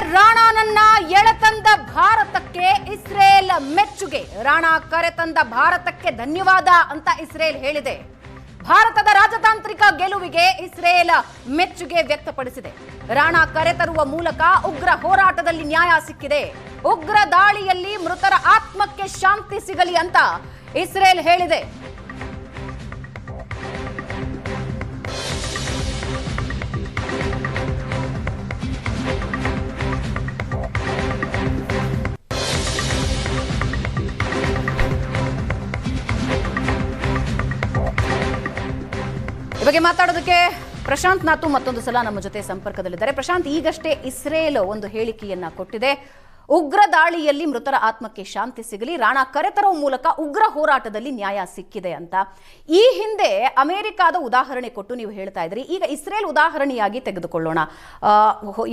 ರಾಣಾನನ್ನ ಎಳೆತಂದ ಭಾರತಕ್ಕೆ ಇಸ್ರೇಲ್ ಮೆಚ್ಚುಗೆ. ರಾಣಾ ಕರೆತಂದ ಭಾರತಕ್ಕೆ ಧನ್ಯವಾದ ಅಂತ ಇಸ್ರೇಲ್ ಹೇಳಿದೆ. ಭಾರತದ ರಾಜತಾಂತ್ರಿಕ ಗೆಲುವಿಗೆ ಇಸ್ರೇಲ್ ಮೆಚ್ಚುಗೆ ವ್ಯಕ್ತಪಡಿಸಿದೆ. ರಾಣಾ ಕರೆತರುವ ಮೂಲಕ ಉಗ್ರ ಹೋರಾಟದಲ್ಲಿ ನ್ಯಾಯ ಸಿಕ್ಕಿದೆ. ಉಗ್ರ ದಾಳಿಯಲ್ಲಿ ಮೃತರ ಆತ್ಮಕ್ಕೆ ಶಾಂತಿ ಸಿಗಲಿ ಅಂತ ಇಸ್ರೇಲ್ ಹೇಳಿದೆ. ಬಗ್ಗೆ ಮಾತಾಡೋದಕ್ಕೆ ಪ್ರಶಾಂತ್ ನಾತು ಮತ್ತೊಂದು ಸಲ ನಮ್ಮ ಜೊತೆ ಸಂಪರ್ಕದಲ್ಲಿದ್ದಾರೆ. ಪ್ರಶಾಂತ್, ಈಗಷ್ಟೇ ಇಸ್ರೇಲ್ ಒಂದು ಹೇಳಿಕೆಯನ್ನ ಕೊಟ್ಟಿದೆ. ಉಗ್ರ ದಾಳಿಯಲ್ಲಿ ಮೃತರ ಆತ್ಮಕ್ಕೆ ಶಾಂತಿ ಸಿಗಲಿ, ರಾಣಾ ಕರೆತರುವ ಮೂಲಕ ಉಗ್ರ ಹೋರಾಟದಲ್ಲಿ ನ್ಯಾಯ ಸಿಕ್ಕಿದೆ ಅಂತ. ಈ ಹಿಂದೆ ಅಮೆರಿಕಾದ ಉದಾಹರಣೆ ಕೊಟ್ಟು ನೀವು ಹೇಳ್ತಾ ಇದ್ರಿ. ಈಗ ಇಸ್ರೇಲ್ ಉದಾಹರಣೆಯಾಗಿ ತೆಗೆದುಕೊಳ್ಳೋಣ.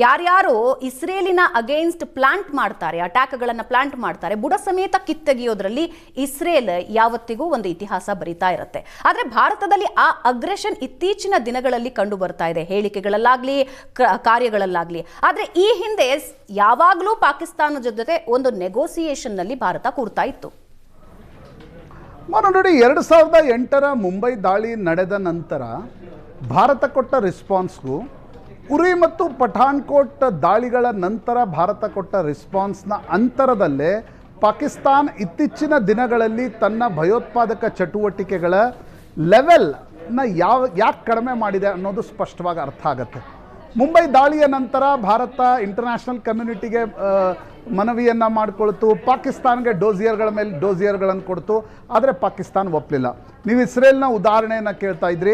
ಯಾರ್ಯಾರು ಇಸ್ರೇಲಿನ ಅಗೇನ್ಸ್ಟ್ ಪ್ಲಾಂಟ್ ಮಾಡ್ತಾರೆ ಅಟ್ಯಾಕ್ಗಳನ್ನ ಪ್ಲಾಂಟ್ ಮಾಡ್ತಾರೆ, ಬುಡ ಸಮೇತ ಕಿತ್ತೆಗೆಯೋದ್ರಲ್ಲಿ ಇಸ್ರೇಲ್ ಯಾವತ್ತಿಗೂ ಒಂದು ಇತಿಹಾಸ ಬರಿತಾ ಇರುತ್ತೆ. ಆದ್ರೆ ಭಾರತದಲ್ಲಿ ಆ ಅಗ್ರೆಷನ್ ಇತ್ತೀಚಿನ ದಿನಗಳಲ್ಲಿ ಕಂಡು ಬರ್ತಾ ಇದೆ. ಹೇಳಿಕೆಗಳಲ್ಲಾಗ್ಲಿ ಕಾರ್ಯಗಳಲ್ಲಾಗ್ಲಿ. ಆದ್ರೆ ಈ ಹಿಂದೆ ಯಾವಾಗಲೂ ಯಾವಾಗ್ಲೂ ಪಾಕಿಸ್ತಾನದ ಜೊತೆ ಒಂದು ನೆಗೋಸಿಯೇಷನ್ನಲ್ಲಿ ಭಾರತ ಕೂರ್ತಾ ಇತ್ತು. ನೋಡಿ ಎರಡು ಸಾವಿರದ ಎಂಟರ ಮುಂಬೈ ದಾಳಿ ನಡೆದ ನಂತರ ಭಾರತ ಕೊಟ್ಟ ರೆಸ್ಪಾನ್ಸ್ಗೂ ಉರಿ ಮತ್ತು ಪಠಾಣ್ಕೋಟ್ ದಾಳಿಗಳ ನಂತರ ಭಾರತ ಕೊಟ್ಟ ರೆಸ್ಪಾನ್ಸ್ನ ಅಂತರದಲ್ಲೇ ಪಾಕಿಸ್ತಾನ್ ಇತ್ತೀಚಿನ ದಿನಗಳಲ್ಲಿ ತನ್ನ ಭಯೋತ್ಪಾದಕ ಚಟುವಟಿಕೆಗಳ ಲೆವೆಲ್ನ ಯಾವ, ಯಾಕೆ ಕಡಿಮೆ ಮಾಡಿದೆ ಅನ್ನೋದು ಸ್ಪಷ್ಟವಾಗಿ ಅರ್ಥ ಆಗುತ್ತೆ. ಮುಂಬೈ ದಾಳಿಯ ನಂತರ ಭಾರತ ಇಂಟರ್ನ್ಯಾಷನಲ್ ಕಮ್ಯುನಿಟಿಗೆ ಮನವಿಯನ್ನು ಮಾಡಿಕೊಳ್ತು. ಪಾಕಿಸ್ತಾನ್ಗೆ ಡೋಸಿಯರ್ಗಳ ಮೇಲೆ ಡೋಸಿಯರ್ಗಳನ್ನು ಕೊಡ್ತು. ಆದರೆ ಪಾಕಿಸ್ತಾನ್ ಒಪ್ಪಲಿಲ್ಲ ನೀವು ಇಸ್ರೇಲ್ನ ಉದಾಹರಣೆಯನ್ನು ಕೇಳ್ತಾ ಇದ್ರಿ.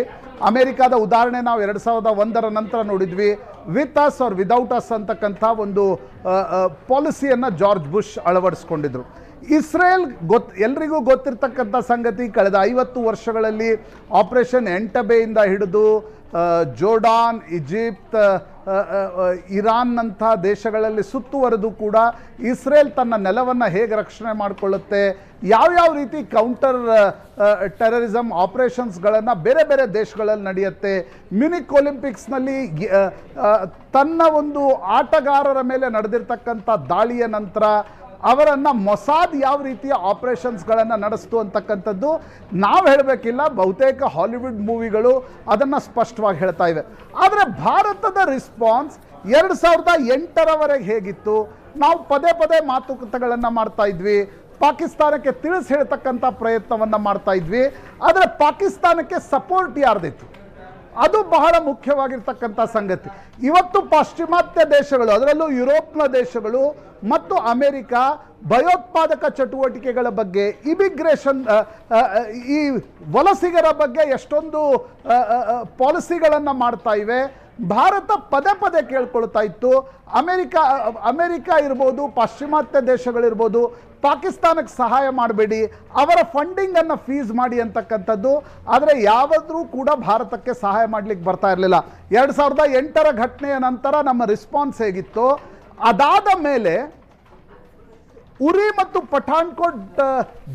ಅಮೆರಿಕಾದ ಉದಾಹರಣೆ ನಾವು ಎರಡು ಸಾವಿರದ ಒಂದರ ನಂತರ ನೋಡಿದ್ವಿ. With us or without us ಅಂತಕ್ಕಂಥ ಒಂದು ಪಾಲಿಸಿಯನ್ನು ಜಾರ್ಜ್ ಬುಷ್ ಅಳವಡಿಸ್ಕೊಂಡಿದ್ರು. ಇಸ್ರೇಲ್ ಗೊತ್, ಎಲ್ರಿಗೂ ಗೊತ್ತಿರ್ತಕ್ಕಂಥ ಸಂಗತಿ ಕಳೆದ ಐವತ್ತು ವರ್ಷಗಳಲ್ಲಿ ಆಪರೇಷನ್ ಎಂಟಬೆಯಿಂದ ಹಿಡಿದು ಜೋರ್ಡಾನ್ ಈಜಿಪ್ಟ್ ಇರಾನ್ನಂಥ ದೇಶಗಳಲ್ಲಿ ಸುತ್ತುವರೆದು ಕೂಡ ಇಸ್ರೇಲ್ ತನ್ನ ನೆಲವನ್ನು ಹೇಗೆ ರಕ್ಷಣೆ ಮಾಡಿಕೊಳ್ಳುತ್ತೆ, ಯಾವ್ಯಾವ ರೀತಿ ಕೌಂಟರ್ ಟೆರರಿಸಮ್ ಆಪರೇಷನ್ಸ್ಗಳನ್ನು ಬೇರೆ ಬೇರೆ ದೇಶಗಳಲ್ಲಿ ನಡೆಯುತ್ತೆ ಮ್ಯೂನಿಕ್ ಒಲಿಂಪಿಕ್ಸ್ನಲ್ಲಿ ತನ್ನ ಒಂದು ಆಟಗಾರರ ಮೇಲೆ ನಡೆದಿರ್ತಕ್ಕಂಥ ದಾಳಿಯ ನಂತರ ಅವರನ್ನು ಮೊಸಾದ್ ಯಾವ ರೀತಿಯ ಆಪರೇಷನ್ಸ್ಗಳನ್ನು ನಡೆಸ್ತು ಅಂತಕ್ಕಂಥದ್ದು ನಾವು ಹೇಳಬೇಕಿಲ್ಲ. ಬಹುತೇಕ ಹಾಲಿವುಡ್ ಮೂವಿಗಳು ಅದನ್ನು ಸ್ಪಷ್ಟವಾಗಿ ಹೇಳ್ತಾ ಇವೆ. ಆದರೆ ಭಾರತದ ರಿಸ್ಪಾನ್ಸ್ ಎರಡು ಸಾವಿರದ ಎಂಟರವರೆಗೆ ಹೇಗಿತ್ತು? ನಾವು ಪದೇ ಪದೇ ಮಾತುಕತೆಗಳನ್ನು ಮಾಡ್ತಾ ಇದ್ವಿ. ಪಾಕಿಸ್ತಾನಕ್ಕೆ ತಿಳಿಸಿ ಹೇಳ್ತಕ್ಕಂಥ ಪ್ರಯತ್ನವನ್ನು ಮಾಡ್ತಾ ಇದ್ವಿ. ಆದರೆ ಪಾಕಿಸ್ತಾನಕ್ಕೆ ಸಪೋರ್ಟ್ ಯಾರ್ದಿತ್ತು? ಅದು ಬಹಳ ಮುಖ್ಯವಾಗಿರ್ತಕ್ಕಂಥ ಸಂಗತಿ. ಇವತ್ತು ಪಾಶ್ಚಿಮಾತ್ಯ ದೇಶಗಳು, ಅದರಲ್ಲೂ ಯುರೋಪ್ನ ದೇಶಗಳು ಮತ್ತು ಅಮೆರಿಕ ಭಯೋತ್ಪಾದಕ ಚಟುವಟಿಕೆಗಳ ಬಗ್ಗೆ, ಇಮಿಗ್ರೇಷನ್ ಈ ವಲಸಿಗರ ಬಗ್ಗೆ ಎಷ್ಟೊಂದು ಪಾಲಿಸಿಗಳನ್ನು ಮಾಡ್ತಾ ಇವೆ. ಭಾರತ ಪದೇ ಪದೇ ಕೇಳ್ಕೊಳ್ತಾ ಇತ್ತು. ಅಮೆರಿಕ ಅಮೆರಿಕ ಇರ್ಬೋದು, ಪಾಶ್ಚಿಮಾತ್ಯ ದೇಶಗಳಿರ್ಬೋದು, ಪಾಕಿಸ್ತಾನಕ್ಕೆ ಸಹಾಯ ಮಾಡಬೇಡಿ, ಅವರ ಫಂಡಿಂಗನ್ನು ಫೀಸ್ ಮಾಡಿ ಅಂತಕ್ಕಂಥದ್ದು. ಆದರೆ ಯಾವಾದರೂ ಕೂಡ ಭಾರತಕ್ಕೆ ಸಹಾಯ ಮಾಡಲಿಕ್ಕೆ ಬರ್ತಾ ಇರಲಿಲ್ಲ. ಎರಡು ಸಾವಿರದ ಎಂಟರ ಘಟನೆಯ ನಂತರ ನಮ್ಮ ರಿಸ್ಪಾನ್ಸ್ ಹೇಗಿತ್ತು? ಅದಾದ ಮೇಲೆ ಉರಿ ಮತ್ತು ಪಠಾಣ್ಕೋಟ್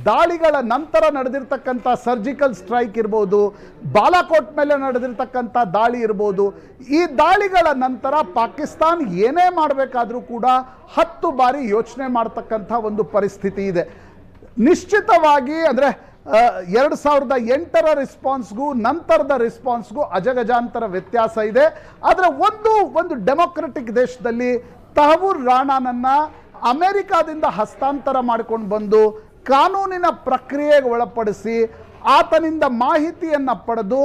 ದಾಳಿಗಳ ನಂತರ ನಡೆದಿರ್ತಕ್ಕಂಥ ಸರ್ಜಿಕಲ್ ಸ್ಟ್ರೈಕ್ ಇರ್ಬೋದು, ಬಾಲಾಕೋಟ್ ಮೇಲೆ ನಡೆದಿರ್ತಕ್ಕಂಥ ದಾಳಿ ಇರ್ಬೋದು, ಈ ದಾಳಿಗಳ ನಂತರ ಪಾಕಿಸ್ತಾನ್ ಏನೇ ಮಾಡಬೇಕಾದ್ರೂ ಕೂಡ ಹತ್ತು ಬಾರಿ ಯೋಚನೆ ಮಾಡ್ತಕ್ಕಂಥ ಒಂದು ಪರಿಸ್ಥಿತಿ ಇದೆ. ನಿಶ್ಚಿತವಾಗಿ ಅಂದರೆ ಎರಡು ಸಾವಿರದ ಎಂಟರ ರಿಸ್ಪಾನ್ಸ್ಗೂ ನಂತರದ ರಿಸ್ಪಾನ್ಸ್ಗೂ ಅಜಗಜಾಂತರ ವ್ಯತ್ಯಾಸ ಇದೆ. ಆದರೆ ಒಂದು ಒಂದು ಡೆಮೊಕ್ರೆಟಿಕ್ ದೇಶದಲ್ಲಿ ತಹವೂರ್ ರಾಣಾನನ್ನ ಅಮೆರಿಕಾದಿಂದ ಹಸ್ತಾಂತರ ಮಾಡ್ಕೊಂಡು ಬಂದು ಕಾನೂನಿನ ಪ್ರಕ್ರಿಯೆಗೆ ಒಳಪಡಿಸಿ ಆತನಿಂದ ಮಾಹಿತಿಯನ್ನು ಪಡೆದು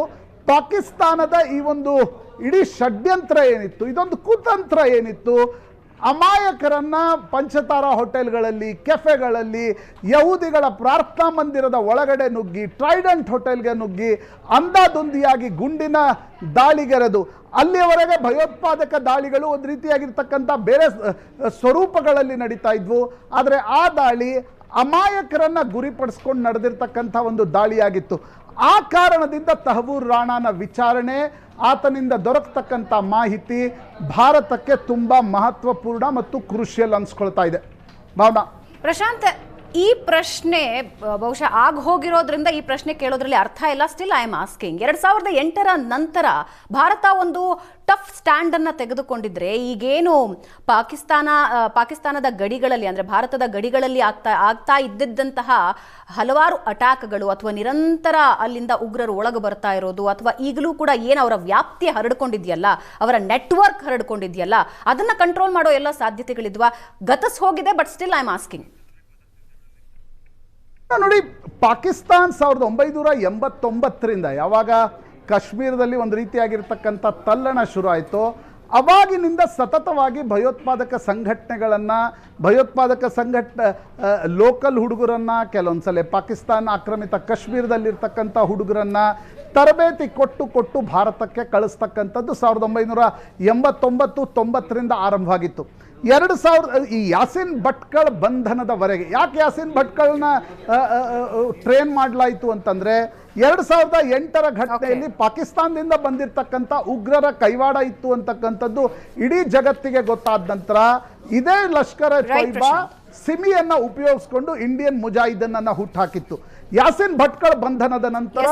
ಪಾಕಿಸ್ತಾನದ ಈ ಒಂದು ಇಡೀ ಷಡ್ಯಂತ್ರ ಏನಿತ್ತು, ಇದೊಂದು ಕುತಂತ್ರ ಏನಿತ್ತು ಅಮಾಯಕರನ್ನ ಪಂಚತಾರ ಹೋಟೆಲ್ಗಳಲ್ಲಿ, ಕೆಫೆಗಳಲ್ಲಿ, ಯಹೂದಿಗಳ ಪ್ರಾರ್ಥನಾ ಮಂದಿರದ ಒಳಗಡೆ ನುಗ್ಗಿ, ಟ್ರೈಡೆಂಟ್ ಹೋಟೆಲ್ಗೆ ನುಗ್ಗಿ, ಅಂದಾದೊಂದಿಯಾಗಿ ಗುಂಡಿನ ದಾಳಿಗೆರೆದು. ಅಲ್ಲಿಯವರೆಗೆ ಭಯೋತ್ಪಾದಕ ದಾಳಿಗಳು ಒಂದು ರೀತಿಯಾಗಿರ್ತಕ್ಕಂಥ ಬೇರೆ ಸ್ವರೂಪಗಳಲ್ಲಿ ನಡೀತಾ ಇದ್ವು. ಆದರೆ ಆ ದಾಳಿ ಅಮಾಯಕರನ್ನ ಗುರಿಪಡಿಸ್ಕೊಂಡು ನಡೆದಿರ್ತಕ್ಕಂಥ ಒಂದು ದಾಳಿಯಾಗಿತ್ತು. ಆ ಕಾರಣದಿಂದ ತಹವೂರ್ ರಾಣಾನ ವಿಚಾರಣೆ, ಆತನಿಂದ ದೊರಕತಕ್ಕಂಥ ಮಾಹಿತಿ ಭಾರತಕ್ಕೆ ತುಂಬ ಮಹತ್ವಪೂರ್ಣ ಮತ್ತು ಕ್ರೂಷಿಯಲ್ ಅನ್ಸ್ಕೊಳ್ತಾ ಇದೆ. ಭಾವನಾ. ಪ್ರಶಾಂತ್ ಈ ಪ್ರಶ್ನೆ, ಬಹುಶಃ ಆಗ ಹೋಗಿರೋದ್ರಿಂದ ಈ ಪ್ರಶ್ನೆ ಕೇಳೋದ್ರಲ್ಲಿ ಅರ್ಥ ಇಲ್ಲ. ಸ್ಟಿಲ್ ಐ ಆಮ್ ಆಸ್ಕಿಂಗ್ ಎರಡ್ ಸಾವಿರದ ಎಂಟರ ನಂತರ ಭಾರತ ಒಂದು ಟಫ್ ಸ್ಟ್ಯಾಂಡ್ ಅನ್ನ ತೆಗೆದುಕೊಂಡಿದ್ರೆ, ಈಗೇನು ಪಾಕಿಸ್ತಾನ ಪಾಕಿಸ್ತಾನದ ಗಡಿಗಳಲ್ಲಿ, ಅಂದ್ರೆ ಭಾರತದ ಗಡಿಗಳಲ್ಲಿ ಆಗ್ತಾ ಆಗ್ತಾ ಇದ್ದಿದ್ದಂತಹ ಹಲವಾರು ಅಟ್ಯಾಕ್ಗಳು ಅಥವಾ ನಿರಂತರ ಅಲ್ಲಿಂದ ಉಗ್ರರು ಒಳಗೆ ಬರ್ತಾ ಇರೋದು, ಅಥವಾ ಈಗಲೂ ಕೂಡ ಏನು ಅವರ ವ್ಯಾಪ್ತಿ ಹರಡ್ಕೊಂಡಿದೆಯಲ್ಲ, ಅವರ ನೆಟ್ವರ್ಕ್ ಹರಡ್ಕೊಂಡಿದೆಯಲ್ಲ, ಅದನ್ನ ಕಂಟ್ರೋಲ್ ಮಾಡೋ ಎಲ್ಲ ಸಾಧ್ಯತೆಗಳಿದ್ವಾ. ಗತಸ್ ಹೋಗಿದೆ but still I am asking ನೋಡಿ, ಪಾಕಿಸ್ತಾನ್ ಸಾವಿರದ ಒಂಬೈನೂರ ಎಂಬತ್ತೊಂಬತ್ತರಿಂದ ಯಾವಾಗ ಕಾಶ್ಮೀರದಲ್ಲಿ ಒಂದು ರೀತಿಯಾಗಿರ್ತಕ್ಕಂಥ ತಲ್ಲಣ ಶುರು ಆಯಿತು ಅವಾಗಿನಿಂದ ಸತತವಾಗಿ ಭಯೋತ್ಪಾದಕ ಸಂಘಟನೆಗಳನ್ನು, ಭಯೋತ್ಪಾದಕ ಸಂಘಟ ಲೋಕಲ್ ಹುಡುಗರನ್ನು ಕೆಲವೊಂದು ಸಲ ಪಾಕಿಸ್ತಾನ ಆಕ್ರಮಿತ ಕಾಶ್ಮೀರದಲ್ಲಿರ್ತಕ್ಕಂಥ ಹುಡುಗರನ್ನು ತರಬೇತಿ ಕೊಟ್ಟು ಕೊಟ್ಟು ಭಾರತಕ್ಕೆ ಕಳಿಸ್ತಕ್ಕಂಥದ್ದು ಸಾವಿರದ ಒಂಬೈನೂರ ಎಂಬತ್ತೊಂಬತ್ತು ತೊಂಬತ್ತರಿಂದ ಆರಂಭವಾಗಿತ್ತು. ಎರಡು ಸಾವಿರದ ಈ ಯಾಸಿನ್ ಭಟ್ಕಳ್ ಬಂಧನದವರೆಗೆ ಯಾಕೆ ಯಾಸಿನ್ ಭಟ್ಕಳ್ನ ಟ್ರೈನ್ ಮಾಡಲಾಯಿತು ಅಂತಂದರೆ ಎರಡು ಸಾವಿರದ ಎಂಟರ ಘಟನೆಯಲ್ಲಿ ಪಾಕಿಸ್ತಾನದಿಂದ ಬಂದಿರತಕ್ಕಂಥ ಉಗ್ರರ ಕೈವಾಡ ಇತ್ತು ಅಂತಕ್ಕಂಥದ್ದು ಇಡೀ ಜಗತ್ತಿಗೆ ಗೊತ್ತಾದ ನಂತರ ಇದೇ ಲಷ್ಕರ ತೈಬಾ ಸಿಮಿಯನ್ನು ಉಪಯೋಗಿಸ್ಕೊಂಡು ಇಂಡಿಯನ್ ಮುಜಾಹಿದನ್ನ ಹುಟ್ಟಾಕಿತ್ತು ಯಾಸಿನ್ ಭಟ್ಕಳ ಬಂಧನದ ನಂತರ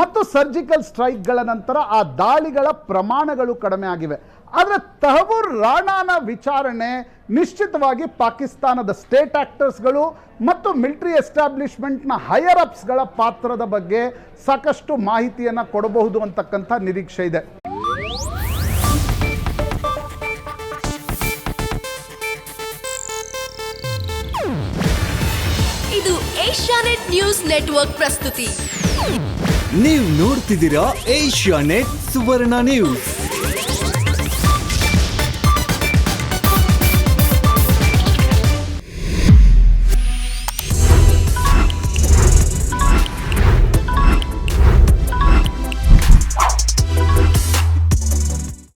ಮತ್ತು ಸರ್ಜಿಕಲ್ ಸ್ಟ್ರೈಕ್ಗಳ ನಂತರ ಆ ದಾಳಿಗಳ ಪ್ರಮಾಣಗಳು ಕಡಿಮೆ ಆಗಿವೆ. ಆದರೆ ತಹಬೂರ್ ರಾಣಾನ ವಿಚಾರಣೆ ನಿಶ್ಚಿತವಾಗಿ ಪಾಕಿಸ್ತಾನದ ಸ್ಟೇಟ್ ಆ್ಯಕ್ಟರ್ಸ್ಗಳು ಮತ್ತು ಮಿಲಿಟರಿ ಎಸ್ಟಾಬ್ಲಿಷ್ಮೆಂಟ್ನ ಹೈಯರ್ ಅಪ್ಸ್ಗಳ ಪಾತ್ರದ ಬಗ್ಗೆ ಸಾಕಷ್ಟು ಮಾಹಿತಿಯನ್ನು ಕೊಡಬಹುದು ಅಂತಕ್ಕಂಥ ನಿರೀಕ್ಷೆ ಇದೆ. ಇದು ಏಷ್ಯಾನೆಟ್ ನ್ಯೂಸ್ ನೆಟ್ವರ್ಕ್ ಪ್ರಸ್ತುತಿ. ನೀವು ನೋಡ್ತಿದ್ದೀರಾ ಏಷ್ಯಾ ನೆಟ್ ಸುವರ್ಣ ನ್ಯೂಸ್.